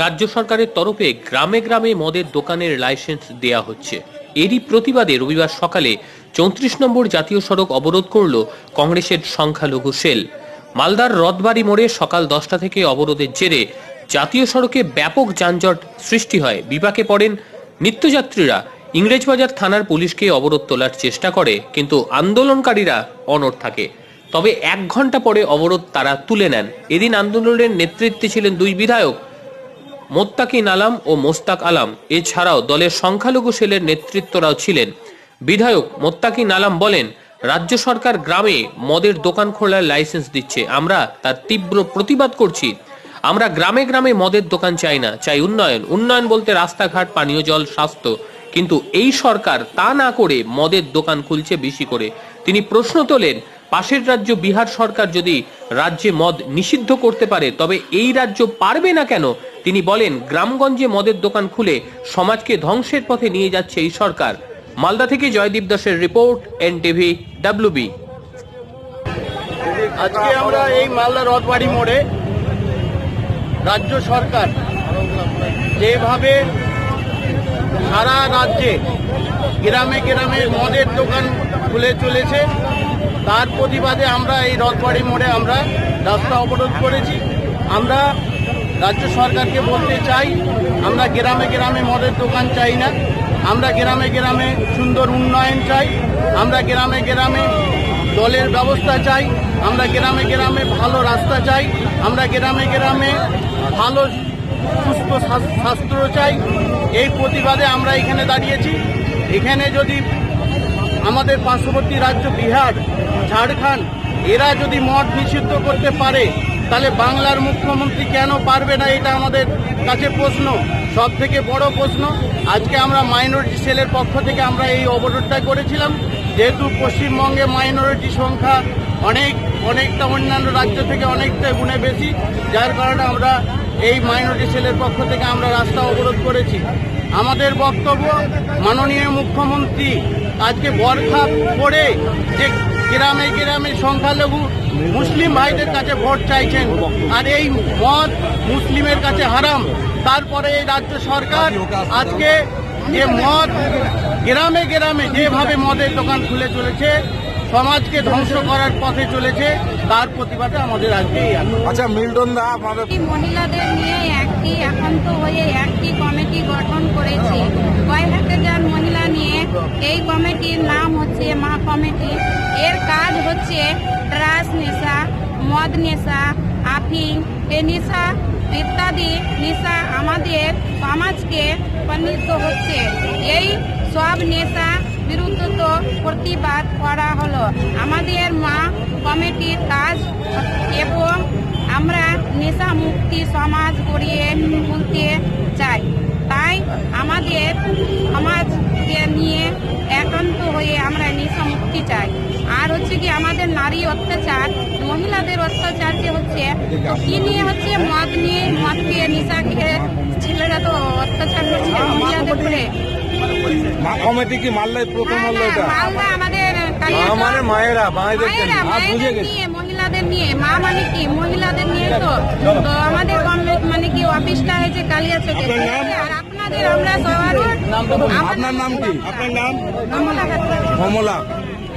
রাজ্য সরকারের তরফে গ্রামে গ্রামে মদের দোকানের লাইসেন্স দেয়া হচ্ছে। এরই প্রতিবাদে রবিবার সকালে চৌত্রিশ নম্বর জাতীয় সড়ক অবরোধ করল কংগ্রেসের সংখ্যালঘু সেল। মালদার রথবাড়ি মোড়ে সকাল দশটা থেকে অবরোধের জেরে জাতীয় সড়কে ব্যাপক যানজট সৃষ্টি হয়। বিপাকে পড়েন নিত্যযাত্রীরা। ইংরেজবাজার থানার পুলিশকে অবরোধ তোলার চেষ্টা করে, কিন্তু আন্দোলনকারীরা অনড় থাকে। তবে এক ঘণ্টা পরে অবরোধ তারা তুলে নেন। এদিন আন্দোলনের নেতৃত্বে ছিলেন দুই বিধায়ক মোত্তাকিন আলাম ও মোস্তাক আলাম। এছাড়াও দলের সংখ্যালঘু সেলের নেতৃত্বরাও ছিলেন। বিধায়ক মোত্তাকিন আলাম বলেন, রাজ্য সরকার গ্রামে মদের দোকান খোলার লাইসেন্স দিচ্ছে। আমরা তার তীব্র প্রতিবাদ করছি। আমরা গ্রামে গ্রামে মদের দোকান চাই না। চাই উন্নয়ন। উন্নয়ন বলতে রাস্তাঘাট, পানীয় জল, স্বাস্থ্য। কিন্তু এই সরকার তা না করে মদের দোকান খুলছে বেশি করে। তিনি প্রশ্ন তোলেন পাশের রাজ্য বিহার সরকার যদি রাজ্যে মদ নিষিদ্ধ করতে পারে, তবে এই রাজ্য পারবে না কেন? তিনি বলেন, গ্রামগঞ্জে মদের দোকান খুলে সমাজকে ধ্বংসের পথে নিয়ে যাচ্ছে এই সরকার। মালদা থেকে জয়দীপ দাসের রিপোর্ট এন টিভি ডাব্লিউবি আজকে আমরা এই মালদা রথবাড়ি মোড়ে রাজ্য সরকার যেভাবে সারা রাজ্যে গ্রামে গ্রামে মদের দোকান খুলে চলেছে তার প্রতিবাদে আমরা এই রথবাড়ি মোড়ে আমরা রাস্তা অবরোধ করেছি। আমরা রাজ্য সরকারকে বলতে চাই, আমরা গ্রামে গ্রামে মদের দোকান চাই না, আমরা গ্রামে গ্রামে সুন্দর উন্নয়ন চাই, আমরা গ্রামে গ্রামে জলের ব্যবস্থা চাই, আমরা গ্রামে গ্রামে ভালো রাস্তা চাই, আমরা গ্রামে গ্রামে ভালো সুস্থ স্বাস- স্বাস্থ্য চাই। এই প্রতিবাদে আমরা এখানে দাঁড়িয়েছি। এখানে যদি আমাদের পার্শ্ববর্তী রাজ্য বিহার, ঝাড়খণ্ড, এরা যদি মদ নিষিদ্ধ করতে পারে, তাহলে বাংলার মুখ্যমন্ত্রী কেন পারবে না? এটা আমাদের কাছে প্রশ্ন। সব থেকে বড় প্রশ্ন, আজকে আমরা মাইনরিটি সেলের পক্ষ থেকে আমরা এই অবরোধটা করেছিলাম। যেহেতু পশ্চিমবঙ্গে মাইনরিটি সংখ্যা অনেক, অনেকটা অন্যান্য রাজ্য থেকে অনেকটা গুণে বেশি, যার কারণে আমরা এই মাইনরিটি সেলের পক্ষ থেকে আমরা রাস্তা অবরোধ করেছি। আমাদের বক্তব্য মাননীয় মুখ্যমন্ত্রী আজকে বরখা পড়ে যে গ্রামে গ্রামে সংখ্যালঘু মুসলিম ভাইদের কাছে ভোট চাইছেন আর এই মদ মুসলিমের কাছে হারাম। তারপরে এই রাজ্য সরকার আজকে যে মদ গ্রামে গ্রামে যেভাবে মদের দোকান খুলে চলেছে সমাজকে ধ্বংস করার পথে চলেছে তার প্রতিবাদে আমাদের আজকে আচ্ছা মিল্টন দা আমাদের মহিলাদের নিয়ে একটি একান্ত হয়ে একটি কমিটি গঠন করেছি। কয়েক হাজার মহিলা নিয়ে এই কমিটির নাম হচ্ছে মা কমিটি। এর কাজ হচ্ছে ট্রাস নেশা মদ নেশা আফিং এ নেশা ইত্যাদি নেশা আমাদের সমাজকে পণ্ডিত হচ্ছে। এই সব নেশা বিরুদ্ধে তো প্রতিবাদ করা হলো। আমাদের মা কমিটির কাজ এবং আমরা নেশা মুক্তি সমাজ গড়িয়ে তুলতে চাই। তাই আমাদের সমাজকে নিয়ে একান্ত হয়ে আমরা নেশা মুক্তি চাই। আর হচ্ছে কি আমাদের নারী অত্যাচার, মহিলাদের অত্যাচার যে হচ্ছে, তো কি নিয়ে হচ্ছে মদ নিয়ে মদ খেয়ে নেশা খেয়ে ছেলেরা তো অত্যাচার করছে, মহিলাদের উপরে। কমিটি কি মাল্লাই প্রথম হলো এটা। মানে মায়েরা বুঝে মায়েদের গেছি। নিয়ে মহিলাদের নিয়ে। মা মানে কি? মহিলাদের নিয়ে তো। তো আমাদের মানে কি অফিসটা হয়েছে আপনার নাম? আর আপনাদের আমরা সবার আপনার নাম কি? আপনার নাম? কমলা